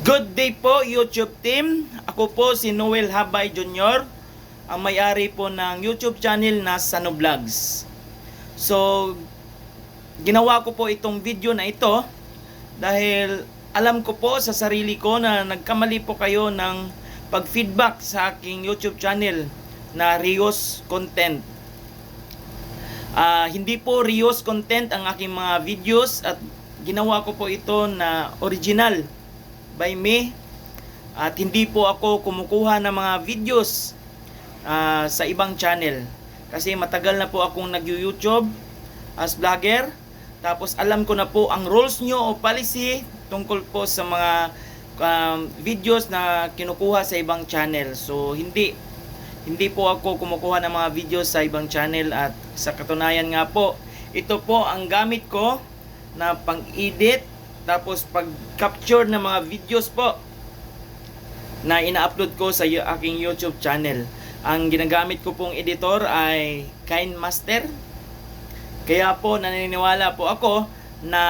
Good day po YouTube team. Ako po si Noel Habay Jr. Ang may-ari po ng YouTube channel na Sano Vlogs. So, ginawa ko po itong video na ito dahil alam ko po sa sarili ko na nagkamali po kayo ng pag-feedback sa aking YouTube channel na Rios Content. Ah, hindi po Rios Content ang aking mga videos at ginawa ko po ito na original by me at hindi po ako kumukuha ng mga videos ah, sa ibang channel. Kasi matagal na po akong nag-YouTube as vlogger. Tapos alam ko na po ang rules nyo o policy tungkol po sa mga um, videos na kinukuha sa ibang channel. So hindi. Hindi po ako kumukuha ng mga videos sa ibang channel. At sa katunayan nga po ito po ang gamit ko na pang-edit tapos pag-capture ng mga videos po na ina-upload ko sa aking YouTube channel. Ang ginagamit ko pong editor ay KineMaster. Kaya po naniniwala po ako na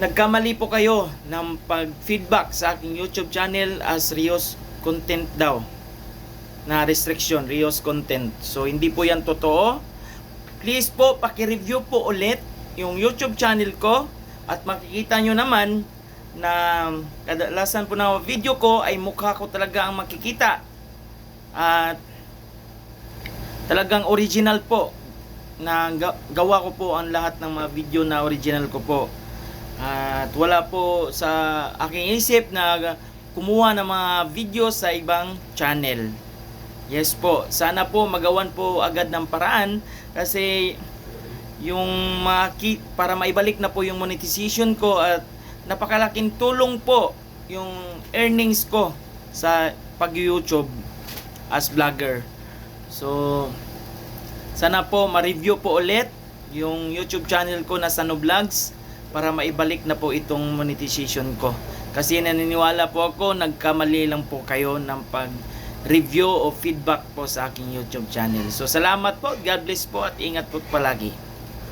nagkamali po kayo ng pag-feedback sa aking YouTube channel as Rios content daw na restriction, Rios content. So hindi po yan totoo. Please po, paki-review po ulit yung YouTube channel ko at makikita nyo naman na kadalasan po na video ko ay mukha ko talaga ang makikita. At talagang original po na ga- gawa ko po ang lahat ng mga video na original ko po. At wala po sa aking isip na kumuha ng mga video sa ibang channel. Yes po, sana po magawan po agad ng paraan kasi yung mga ki- para maibalik na po yung monetization ko at napakalaking tulong po yung earnings ko sa pag-YouTube as vlogger. So, sana po ma-review po ulit yung YouTube channel ko na Sano Vlogs para maibalik na po itong monetization ko. Kasi naniniwala po ako, nagkamali lang po kayo ng pag-review o feedback po sa aking YouTube channel. So, salamat po, God bless po at ingat po palagi.